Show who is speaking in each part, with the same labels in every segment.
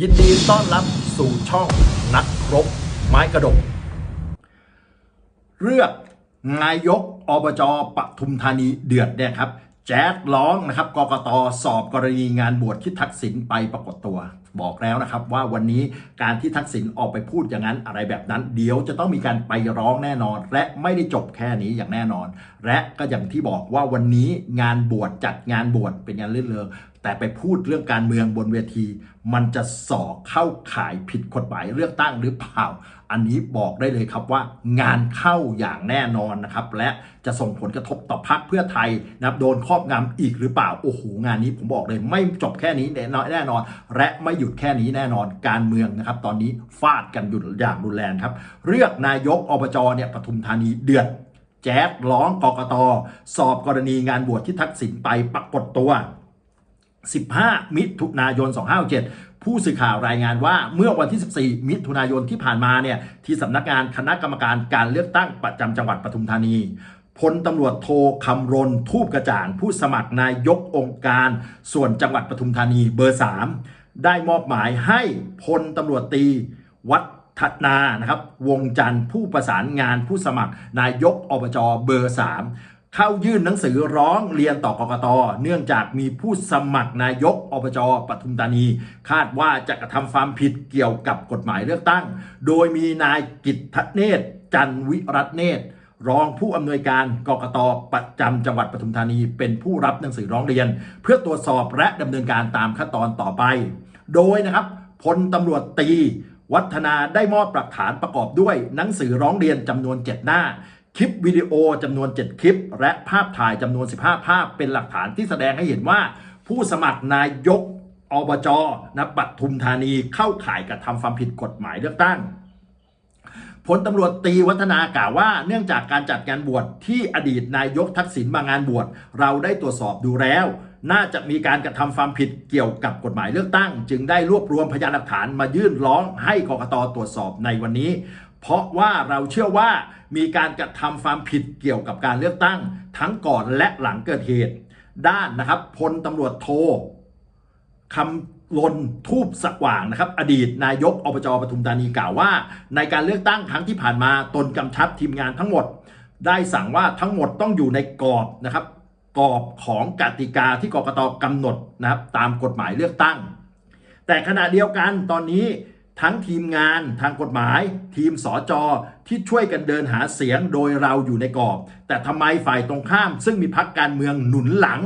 Speaker 1: ยินดีต้อนรับสู่ช่องนักรบไม้กระดก เลือกนายกอบจปทุมธานีเดือดเนี่ยครับ แจ๊ดร้องนะครับกกตสอบกรณีงานบวชที่ทักษิณไปปรากฏตัว บอกแล้วนะครับว่าวันนี้การที่ทักษิณออกไปพูดอย่างนั้นอะไรแบบนั้น เดี๋ยวจะต้องมีการไปร้องแน่นอน และไม่ได้จบแค่นี้อย่างแน่นอน และก็อย่างที่บอกว่าวันนี้งานบวชจัดงานบวชเป็นงานเลื่อนเริง แต่ไปพูดเรื่องการเมืองบนเวที มันจะส่อเข้าข่ายผิดกฎหมายเลือกตั้งหรือเปล่า อันนี้บอกได้เลยครับว่า งานเข้าอย่างแน่นอนนะครับ และจะส่งผลกระทบต่อพรรคเพื่อไทยนะครับโดนครอบงำอีกหรือเปล่า โอ้โหงานนี้ผมบอกเลยไม่จบแค่นี้แน่นอนแน่นอน และไม่หยุดแค่นี้แน่นอนการเมืองนะครับ ตอนนี้ฟาดกันอยู่อย่างรุนแรงครับ เลือกนายกอบจเนี่ยปทุมธานีเดือดแจ๊ดร้องกกตสอบกรณีงานบวชที่ทักษิณไปปรากฏตัว 15 มิถุนายน 2567 ผู้สื่อข่าวรายงานว่าเมื่อวันที่ 14 มิถุนายนที่ผ่านมาเนี่ยที่สำนักงานคณะกรรมการการเลือกตั้งประจำจังหวัดปทุมธานีพลตำรวจโทคำรณทูบกระจ่างผู้สมัครนายกองค์การ ส่วนจังหวัดปทุมธานีเบอร์ 3 ได้มอบหมายให้พลตำรวจตีวัฒนานะครับ วงจันทร์ผู้ประสานงานผู้สมัครนายกอบจเบอร์ 3 เข้ายื่นหนังสือร้องเรียนต่อกกต เนื่องจากมีผู้สมัครนายกอบจปทุมธานี คาดว่าจะกระทำความผิดเกี่ยวกับกฎหมายเลือกตั้ง โดยมีนายกิตทเนศจันวิรัตเนตรรองผู้อำนวยการกกตประจำจังหวัดปทุมธานี เป็นผู้รับหนังสือร้องเรียน เพื่อตรวจสอบและดำเนินการตามขั้นตอนต่อไป โดยนะครับพลตำรวจตีวัฒนาได้มอบหลักฐานประกอบด้วยหนังสือร้องเรียนจำนวน 7 หน้า คลิปวิดีโอจำนวน 7 คลิป และภาพถ่ายจำนวน 15 ภาพ เป็นหลักฐานที่แสดงให้เห็นว่า ผู้สมัครนายกอบจนะปทุมธานีเข้าข่ายกระทำความผิดกฎหมายเลือกตั้งพลตำรวจตีวัฒนากล่าวว่า เนื่องจากการจัดงานบวชที่อดีตนายกทักษิณมางานบวชเราได้ตรวจสอบดูแล้ว น่าจะมีการกระทำความผิดเกี่ยวกับกฎหมายเลือกตั้ง จึงได้รวบรวมพยานหลักฐานมายื่นร้องให้กกตตรวจสอบในวันนี้ เพราะว่าเราเชื่อว่ามีการกระทำความผิดเกี่ยวกับการเลือกตั้ง ทั้งก่อนและหลังเกิดเหตุ ด้านนะครับพลตำรวจโทคำลนทูบสว่างนะครับ อดีตนายกอบจปทุมธานีกล่าวว่า ในการเลือกตั้งครั้งที่ผ่านมาตนกำชับทีมงานทั้งหมด ได้สั่งว่าทั้งหมดต้องอยู่ในกรอบนะครับกรอบของกติกาที่กกตกำหนดนะครับตามกฎหมายเลือกตั้ง แต่ขณะเดียวกันตอนนี้ ทั้งทีมงานทางกฎหมาย ทีมสอจอที่ช่วยกันเดินหาเสียงโดยเราอยู่ในกรอบ แต่ทำไมฝ่ายตรงข้าม ซึ่งมีพักการเมืองหนุนหลัง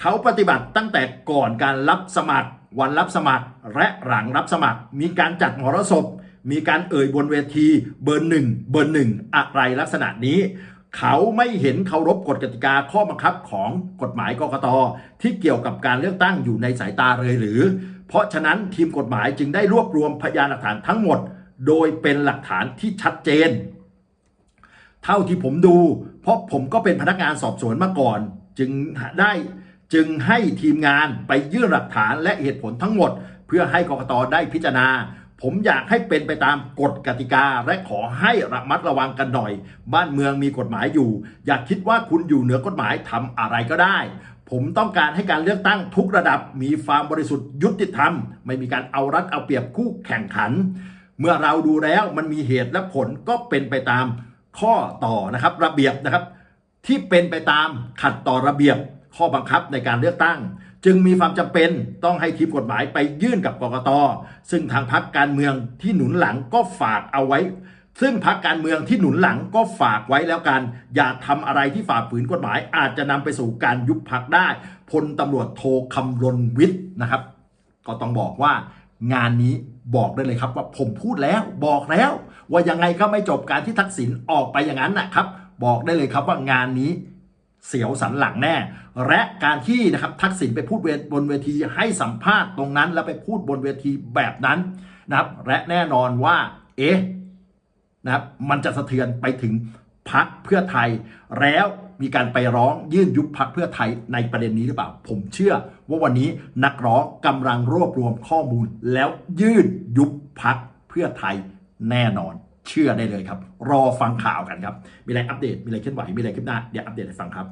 Speaker 1: เขาปฏิบัติตั้งแต่ก่อนการรับสมัคร วันรับสมัครและหลังรับสมัคร มีการจัดมรสพ มีการเอ่ยบนเวทีเบอร์หนึ่งเบอร์หนึ่งอะไรลักษณะนี้เขาไม่เห็นเคารพกฎกติกาข้อบังคับของกฎหมายกกตที่เกี่ยวกับการเลือกตั้งอยู่ในสายตาเลยหรือ เพราะฉะนั้นทีมกฎหมายจึงได้รวบรวมพยานหลักฐานทั้งหมด โดยเป็นหลักฐานที่ชัดเจน เท่าที่ผมดู เพราะผมก็เป็นพนักงานสอบสวนมาก่อน จึงได้จึงให้ทีมงานไปยื่นหลักฐานและเหตุผลทั้งหมด เพื่อให้กกตได้พิจารณา ผมอยากให้เป็นไปตามกฎกติกา และขอให้ระมัดระวังกันหน่อย บ้านเมืองมีกฎหมายอยู่ อย่าคิดว่าคุณอยู่เหนือกฎหมายทำอะไรก็ได้ ผมต้องการให้การเลือกตั้งทุกระดับมีความบริสุทธิ์ยุติธรรม ไม่มีการเอารัดเอาเปรียบคู่แข่งขัน เมื่อเราดูแล้วมันมีเหตุและผลก็เป็นไปตามข้อต่อนะครับระเบียบนะครับ ที่เป็นไปตามขัดต่อระเบียบข้อบังคับในการเลือกตั้ง จึงมีความจำเป็นต้องให้ทีมกฎหมายไปยื่นกับกกตซึ่งทางพรรคการเมืองที่หนุนหลังก็ฝากเอาไว้ ซึ่งพรรคการเมืองที่หนุนหลังก็ฝากไว้แล้วกัน อย่าทำอะไรที่ฝ่าฝืนกฎหมาย อาจจะนำไปสู่การยุบพรรคได้พลตำรวจโทคำรณวิทย์นะครับ ก็ต้องบอกว่างานนี้บอกได้เลยครับว่าผมพูดแล้วบอกแล้ว ว่ายังไงก็ไม่จบการที่ทักษิณออกไปอย่างนั้นนะครับ บอกได้เลยครับว่างานนี้เสียวสันหลังแน่ และการที่นะครับทักษิณไปพูดบนเวทีให้สัมภาษณ์ตรงนั้น แล้วไปพูดบนเวทีแบบนั้นนะครับ และแน่นอนว่า เอ๊ะ นะครับมันจะสะเทือนไปถึงพักเพื่อไทย แล้วมีการไปร้องยื่นยุบพักเพื่อไทยในประเด็นนี้หรือเปล่า ผมเชื่อว่าวันนี้นักร้องกำลังรวบรวมข้อมูล แล้วยื่นยุบพักเพื่อไทยแน่นอน เชื่อได้เลยครับ รอฟังข่าวกันครับ มีอะไรอัปเดตมีอะไรเคลื่อนไหวมีอะไรคลิปหน้าเดี๋ยวอัปเดตให้ฟังครับ